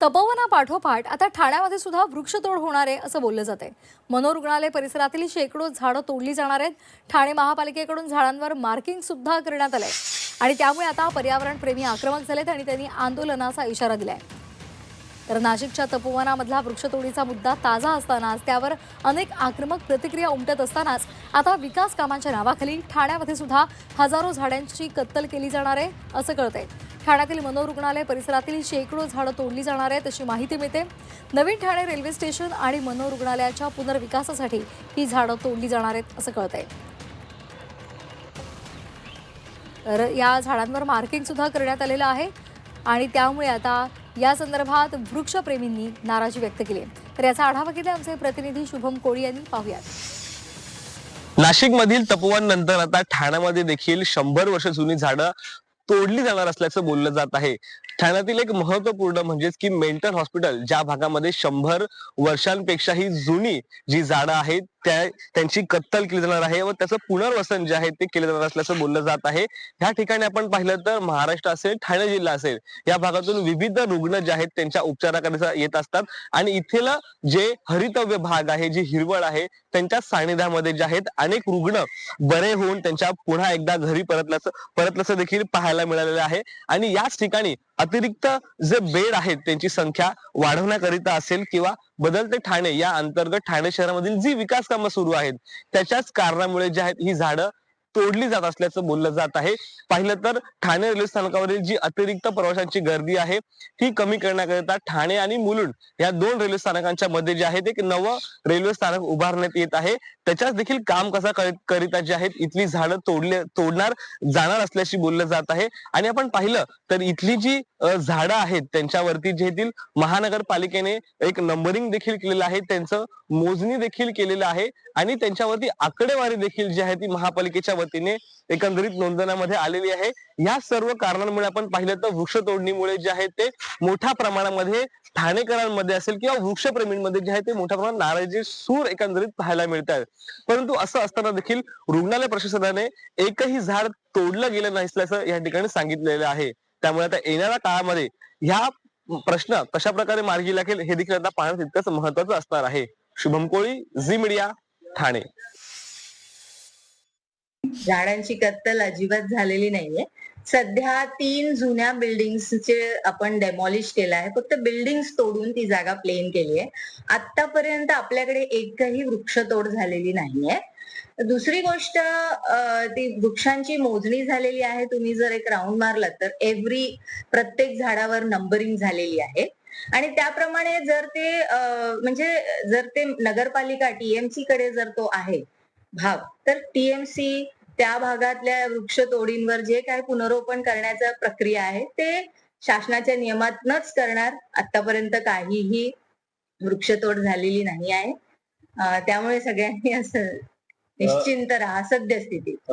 तपोवना पाठोपाठ आता ठाण्यामध्ये सुद्धा वृक्षतोड होणार आहे असं बोललं जाते मनोरुग्णालय परिसरातील शेकडो झाडं तोडली जाणार आहेत. ठाणे महापालिकेकडून झाडांवर मार्किंग सुद्धा करण्यात आलंय. आणि त्यामुळे आता पर्यावरणप्रेमी आक्रमक झालेत आणि त्यांनी आंदोलनाचा इशारा दिलाय. तर नाशिकच्या तपोवनामधला वृक्षतोडीचा मुद्दा ताजा असतानाच त्यावर अनेक आक्रमक प्रतिक्रिया उमटत असतानाच आता विकास कामांच्या नावाखाली ठाण्यामध्ये सुद्धा हजारो झाडांची कत्तल केली जाणार आहे असं कळतंय. ठाण्यातील मनोरुग्णालय परिसरातील शेकडो झाडं तोडली जाणार आहेत अशी माहिती मिळते. नवीन ठाणे रेल्वे स्टेशन आणि मनोरुग्णालयाच्या पुनर्विकासासाठी ही झाडं तोडली जाणार आहेत असं कळत आहे तर या झाडांवर मार्किंग सुद्धा करण्यात आलेलं आहे आणि त्यामुळे आता या संदर्भात वृक्षप्रेमींनी नाराजी व्यक्त केली आहे. तर याचा आढावा घेतला आमचे प्रतिनिधी शुभम कोळी यांनी. पाहूयात. नाशिक मधील तपोवन नंतर आता ठाण्यामध्ये देखील शंभर वर्ष जुनी झाडं तोडली जाणार असल्याचं बोललं जात आहे. ठाण्यातील एक महत्त्वपूर्ण म्हणजेच की मेंटल हॉस्पिटल ज्या भागामध्ये शंभर वर्षांपेक्षाही जुनी जी झाडं आहेत त्या त्यांची कत्तल केली जाणार आहे व त्याचं पुनर्वसन जे आहे ते केलं जाणार असल्याचं बोललं जात आहे. ह्या ठिकाणी आपण पाहिलं तर महाराष्ट्र असेल ठाणे जिल्हा असेल या भागातून विविध रुग्ण जे आहेत त्यांच्या उपचाराकरिता येत असतात. आणि इथेला जे हरितव्य भाग आहे जी हिरवळ आहे त्यांच्या सानिध्यामध्ये जे आहेत अनेक रुग्ण बरे होऊन त्यांच्या पुन्हा एकदा घरी परतल्याचं परतल्याचं देखील पाहायला मिळालेलं आहे. आणि याच ठिकाणी अतिरिक्त जे बेड आहेत त्यांची संख्या वाढवण्याकरिता असेल किंवा बदलते ठाणे या अंतर्गत ठाणे शहरामधील जी विकास कामं सुरू आहेत त्याच्याच कारणामुळे जी आहेत ही झाडं तोडली जात असल्याचं बोललं जात आहे. पाहिलं तर ठाणे रेल्वे स्थानकावरील जी अतिरिक्त प्रवाशांची गर्दी आहे ती कमी करण्याकरिता ठाणे आणि मुलुंड या दोन रेल्वे स्थानकांच्या मध्ये जे आहेत एक नवं रेल्वे स्थानक उभारण्यात येत आहे. त्याच्याच देखील काम कसा करिता जे आहेत इथली झाडं तोडले तोडणार जाणार असल्याशी बोललं जात आहे. आणि आपण पाहिलं तर इथली जी झाडं आहेत त्यांच्यावरती जे येथील महानगरपालिकेने एक नंबरिंग देखील केलेलं आहे. त्यांचं मोजणी देखील केलेलं आहे. आणि त्यांच्यावरती आकडेवारी देखील जी आहे ती महापालिकेच्या वतीने एकंदरीत नोंदवण्यामध्ये आलेली आहे. या सर्व कारणांमुळे आपण पाहिलं तर वृक्ष तोडणीमुळे जे आहे ते मोठ्या प्रमाणामध्ये ठाणेकरांमध्ये असेल किंवा वृक्षप्रेमींमध्ये जे आहे ते मोठ्या प्रमाणात नाराजी सूर एकंदरीत पाहायला मिळतात. परंतु असं असताना देखील रुग्णालय प्रशासनाने एकही झाड तोडलं गेलं नाही असल्याचं या ठिकाणी सांगितलेलं आहे. त्यामुळे आता येणाऱ्या काळामध्ये ह्या प्रश्न कशा प्रकारे मार्गी लागेल हे देखील आता पाहणं तितकंच महत्वाचं असणार आहे. Shubham Koli Zee media Thane. झाडांची कत्तल अजिबात झालेली नाहीये. सध्या तीन जुन्या बिल्डिंगचे आपण डेमॉलिश केलं आहे. फक्त बिल्डिंग तोडून ती जागा प्लेन केली आहे. आतापर्यंत आपल्याकडे एकही वृक्षतोड झालेली नाहीये. दुसरी गोष्ट ती वृक्षांची मोजणी झालेली आहे. तुम्ही जर एक राऊंड मारला तर एव्हरी प्रत्येक झाडावर नंबरिंग झालेली आहे. आणि त्याप्रमाणे जर ते म्हणजे जर ते नगरपालिका टीएमसी कडे जर तो आहे भाग तर टीएमसी त्या भागातल्या वृक्षतोडींवर जे काय पुनरोपण करण्याचा प्रक्रिया आहे ते शासनाच्या नियमातनच करणार. आतापर्यंत काहीही वृक्षतोड झालेली नाही आहे. त्यामुळे सगळ्यांनी असं निश्चिंत राहा सद्यस्थितीत.